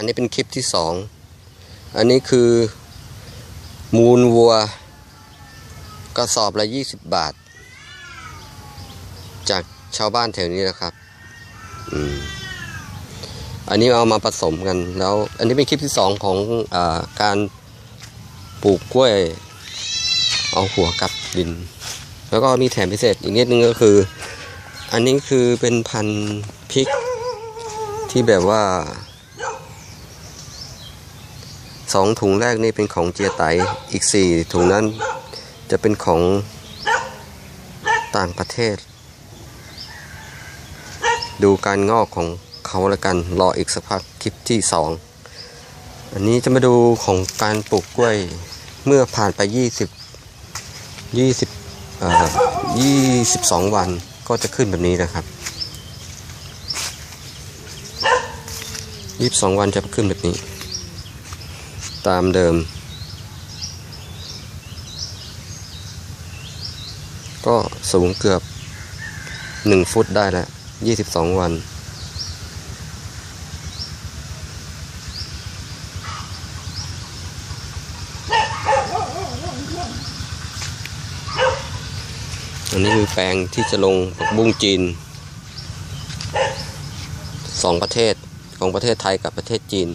อันนี้เป็นคลิปที่สองอันนี้คือมูลวัวกระสอบละยี่สิบบาท จากชาวบ้านแถวนี้นะครับอืมอันนี้เอามาผสมกันแล้ว อันนี้เป็นคลิปที่สองของอการปลูกกล้วย เอาหัวกลับดิน แล้วก็มีแถมพิเศษอีกนิดนึงก็คือ อันนี้คือเป็นพันธุ์พริกที่แบบว่า สองถุงแรกนี่เป็นของเจียไตอีกสี่ถุงนั้นจะเป็นของต่างประเทศ ดูการงอกของเขาล้วกันรออีกสักพักคลิปที่สองอันนี้จะมาดูของการปลูกกล้วยเมื่อผ่านไปยี่สิบยี่สิบเอ่อยี่สิบสองวันก็จะขึ้นแบบนี้นะครับยี่สิบสองวันจะขึ้นแบบนี้ ตามเดิม ก็สูงเกือบหนึ่งฟุตได้แล้วยี่สิบสองวันอันนี้คือแปลงที่จะลงผักบุ้งจีนสองประเทศของประเทศไทยกับประเทศจีน